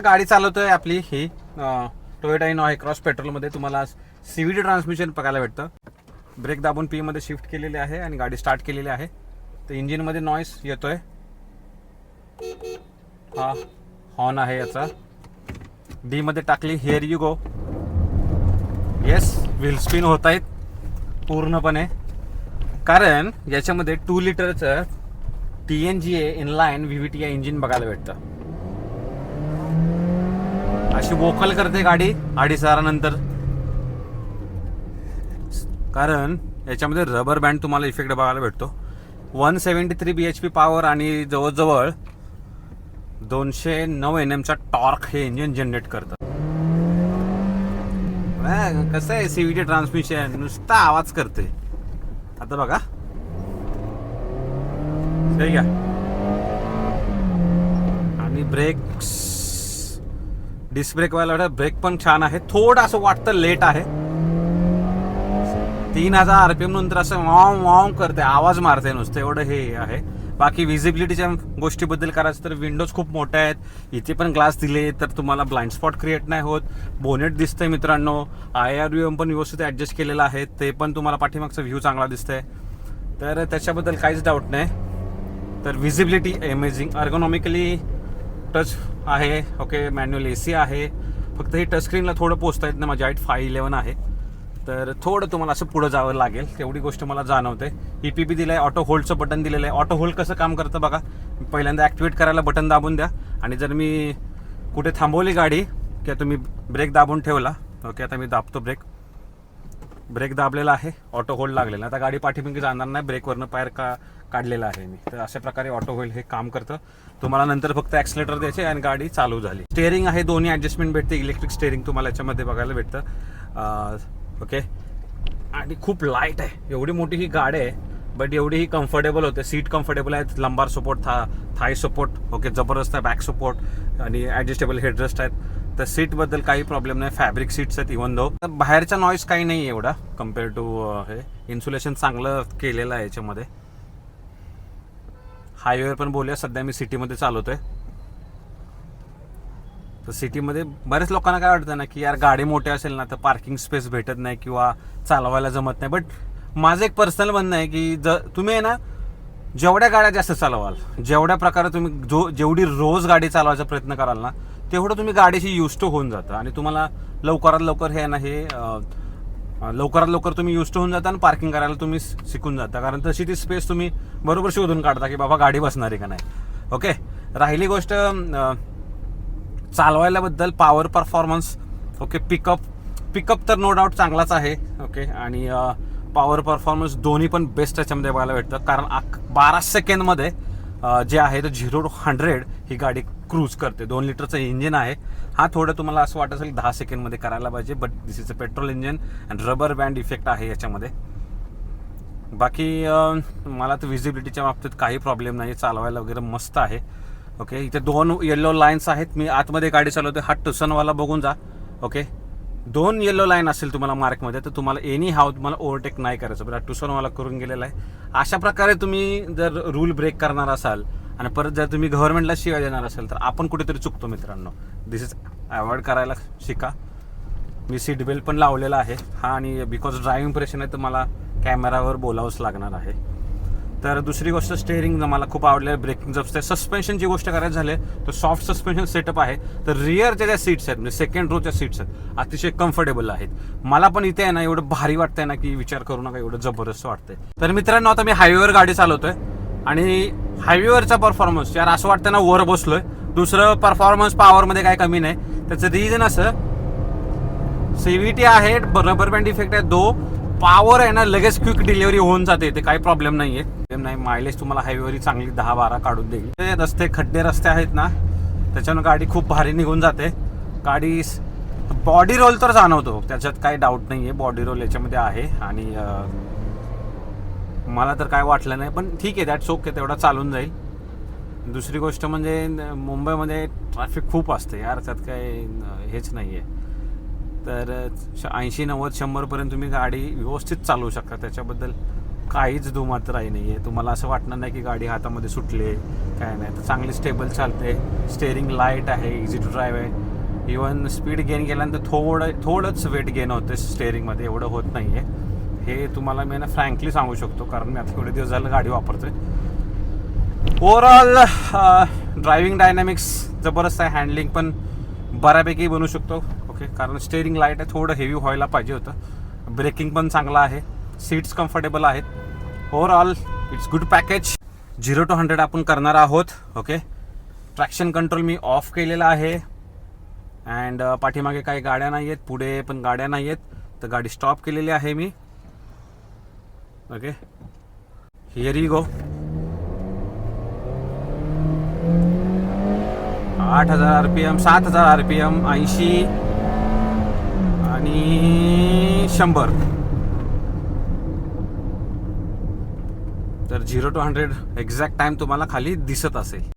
आता गाडी चालवतोय आपली ही टोयोटा इनो आहे क्रॉस पेट्रोलमध्ये तुम्हाला सीव्हीडी ट्रान्समिशन बघायला भेटतं. ब्रेक दाबून पी मध्ये शिफ्ट केलेली आहे आणि गाडी स्टार्ट केलेली आहे. तर इंजिनमध्ये नॉईस येतोय. हा हॉर्न आहे याचा. डी मध्ये टाकली here you go yes wheel spin होत आहेत पूर्णपणे. कारण याच्यामध्ये टू लिटरचं T N G A inline V V T engine बघायला भेटतं. अशी वोकल करते गाडी अडीच हजारानंतर कारण याच्यामध्ये रबर बँड तुम्हाला इफेक्ट बघायला भेटतो. One seventy three B H P power आणि जवळजवळ दोनशे नऊ एन एमचा टॉर्क हे इंजिन जनरेट करतं. कसं आहे सीव्हीटी ट्रान्समिशन नुसता आवाज करते आता बघा. ठीक आहे आणि ब्रेक्स डिस्क ब्रेक वाला ब्रेक पण छान आहे. थोडं असं वाटतं लेट आहे. तीन हजार आरपीएम नंतर असं वाव वाव करते आवाज मारते नुसतं एवढं हे आहे. बाकी विजिबिलिटीच्या गोष्टीबद्दल करायचं तर विंडोज खूप मोठ्या आहेत. इथे पण ग्लास दिले तर तुम्हाला ब्लाइंड स्पॉट क्रिएट नाही होत. बोनेट दिसतंय मित्रांनो. आय आर यू एम पण व्यवस्थित ॲडजस्ट केलेलं आहे. ते पण तुम्हाला पाठीमागचा व्ह्यू चांगला दिसतंय. तर त्याच्याबद्दल काहीच डाऊट नाही. तर विजिबिलिटी अमेझिंग अर्गोनॉमिकली टच आहे ओके मॅन्युअल ए सी आहे. फक्त हे टचस्क्रीनला थोडं पोचता येत नाही माझी आईट फाय इलेवन आहे. तर थोडं तुम्हाला असं पुढं जावं लागेल तेवढी गोष्ट मला जाणवते. ई पी पी दिलं आहे ऑटो होल्डचं बटन दिलेलं आहे ऑटो होल्ड कसं काम करतं बघा पहिल्यांदा ॲक्टिवेट करायला बटन दाबून द्या. आणि जर मी कुठे थांबवली गाडी किंवा तुम्ही ब्रेक दाबून ठेवला ओके आता मी दाबतो ब्रेक ब्रेक दाबलेला आहे ऑटो होल्ड लागलेला. आता गाडी पाठीमागे जाणार नाही ब्रेकवरनं पायर का काढलेला आहे मी. तर अशा प्रकारे ऑटो होईल हे काम करतं. तुम्हाला नंतर फक्त ॲक्सिलेटर द्यायचे आणि गाडी चालू झाली. स्टेअरिंग आहे दोन्ही ॲडजस्टमेंट भेटते. इलेक्ट्रिक स्टेअरिंग तुम्हाला याच्यामध्ये बघायला भेटतं. ओके आणि खूप लाइट आहे. एवढी मोठी ही गाडी आहे बट एवढी ही कम्फर्टेबल होते. सीट कम्फर्टेबल आहेत लंबार सपोर्ट था थाय सपोर्ट ओके जबरदस्त आहे बॅक सपोर्ट आणि ॲडजस्टेबल हेडरेस्ट आहेत. तर सीटबद्दल काही प्रॉब्लेम नाही. फॅब्रिक सीट्स आहेत इवन दो बाहेरचा नॉईस काही नाही एवढा कंपेअर टू हे इन्सुलेशन चांगलं केलेलं आहे याच्यामध्ये. हायवेवर पण बोलूया. सध्या मी सिटीमध्ये चालवतोय. तर सिटीमध्ये बऱ्याच लोकांना काय वाटतं ना की यार गाडी मोठी असेल ना तर पार्किंग स्पेस भेटत नाही किंवा चालवायला जमत नाही. बट माझं एक पर्सनल म्हणणं आहे की ज तुम्ही आहे ना जेवढ्या गाड्या जास्त चालवाल जेवढ्या प्रकारे तुम्ही जो जेवढी रोज गाडी चालवायचा प्रयत्न कराल ना तेवढं तुम्ही गाडीशी युज टू होऊन जातं. आणि तुम्हाला लवकरात लवकर हे आहे ना हे लवकरात लवकर तुम्ही युज होऊन जाता आणि पार्किंग करायला तुम्ही शिकून जाता. कारण तशी ती स्पेस तुम्ही बरोबर शोधून काढता की बाबा गाडी बसणार आहे का नाही. ओके राहिली गोष्ट चालवायलाबद्दल power performance okay pickup pickup तर नो डाऊट चांगलाच आहे. ओके आणि पॉवर परफॉर्मन्स दोन्ही पण बेस्ट त्याच्यामध्ये बघायला भेटतं. कारण अक बारा सेकंडमध्ये जे आहे तर झिरो टू हंड्रेड ही गाडी क्रूज करते. दोन लिटरचं इंजिन आहे. हा थोडं तुम्हाला असं वाटत असेल दहा सेकंडमध्ये करायला पाहिजे but this is a petrol engine and rubber band effect आहे याच्यामध्ये. बाकी मला तर विजिबिलिटीच्या बाबतीत काही प्रॉब्लेम नाही चालवायला वगैरे मस्त आहे. ओके इथे दोन येल्लो लाईन्स आहेत. मी आतमध्ये गाडी चालवते हा टुसनवाला बघून जा. ओके दोन येलो लाईन असेल तुम्हाला मार्कमध्ये तर तुम्हाला एनी हाव तुम्हाला ओव्हरटेक नाही करायचं. बरं मला करून गेलेला आहे. अशा प्रकारे तुम्ही जर रूल ब्रेक करणार असाल आणि परत जर तुम्ही गव्हर्नमेंटला शिवाय देणार असाल तर आपण कुठेतरी चुकतो मित्रांनो. दिस इज अवॉइड करायला शिका. मी सीट बेल्ट पण लावलेला आहे. हा आणि बिकॉज ड्रायव्हिंग प्रेशन आहे तर मला कॅमेरावर बोलावंच लागणार आहे. तर दुसरी गोष्ट स्टेअरिंग मला खूप आवडले ब्रेकिंग जब सस्पेन्शनची गोष्ट करायची झाले तर सॉफ्ट सस्पेन्शन सेटअप आहे. तर रिअरच्या ज्या सीट्स आहेत म्हणजे सेकंड रोच्या सीट्स आहेत अतिशय कम्फर्टेबल आहेत. मला पण इथे आहे ना एवढं भारी वाटतंय ना की विचार करू नका एवढं जबरदस्त वाटतंय. तर मित्रांनो आता मी हायवेवर गाडी चालवतोय. आणि हायवेवरचा परफॉर्मन्स यार असं वाटतं ना वर बसलोय. दुसरं परफॉर्मन्स पॉवरमध्ये काय कमी नाही. त्याचं रिझन असं सीव्हीटी आहे रबर बँड इफेक्ट आहे दो पॉवर आहे ना लगेच क्विक डिलिव्हरी होऊन जाते. ते काही प्रॉब्लेम नाही आहे प्रॉब्लेम नाही मायलेज तुम्हाला हायवेवरी चांगली दहा बारा काढून देईल. ते रस्ते खड्डे रस्ते आहेत ना त्याच्यानं गाडी खूप भारी निघून जाते. गाडी बॉडी रोल तर जाणवतो. त्याच्यात काही डाऊट नाही आहे बॉडी रोल याच्यामध्ये आहे. आणि मला तर काय वाटलं नाही पण ठीक आहे दॅट ओके तेवढा चालून जाईल. दुसरी गोष्ट म्हणजे मुंबईमध्ये ट्रॅफिक खूप असते. यार त्यात काय हेच नाही आहे तर ऐंशी नव्वद शंभरपर्यंत तुम्ही गाडी व्यवस्थित चालवू शकता. त्याच्याबद्दल काहीच दुमात्राही नाही आहे तुम्हाला असं वाटणार नाही की गाडी हातामध्ये सुटले काय नाही. तर चांगली स्टेबल चालते. स्टेअरिंग लाइट आहे इझी टू ड्राईव्ह आहे. इवन स्पीड गेन केल्यानंतर थोडं थोडंच वेट गेन होतं स्टेअरिंगमध्ये एवढं होत नाही आहे हे तुम्हाला मी ना फ्रँकली सांगू शकतो कारण मी आता थोडे दिवस झालं गाडी वापरतोय. ओव्हरऑल ड्रायव्हिंग डायनॅमिक्स जबरदस्त आहे. हँडलिंग पण बऱ्यापैकी बनू शकतो. ओके कारण स्टेअरिंग लाइट आहे थोडं हेवी व्हायला पाहिजे होतं. ब्रेकिंग पण चांगलं आहे. सीट्स कम्फर्टेबल आहेत. Overall it's good package zero to hundred आपण करणार आहोत ओके ट्रॅक्शन कंट्रोल मी ऑफ केलेला आहे. अँड uh, पाठीमागे काही गाड्या नाही आहेत पुढे पण गाड्या नाही आहेत तर गाडी स्टॉप केलेली आहे मी. ओके हिअर यू गो आठ हजार आर पी एम सात हजार आर पी एम ऐंशी. आणि शंभर. तर zero to hundred exact time तुम्हाला खाली दिसत असेल.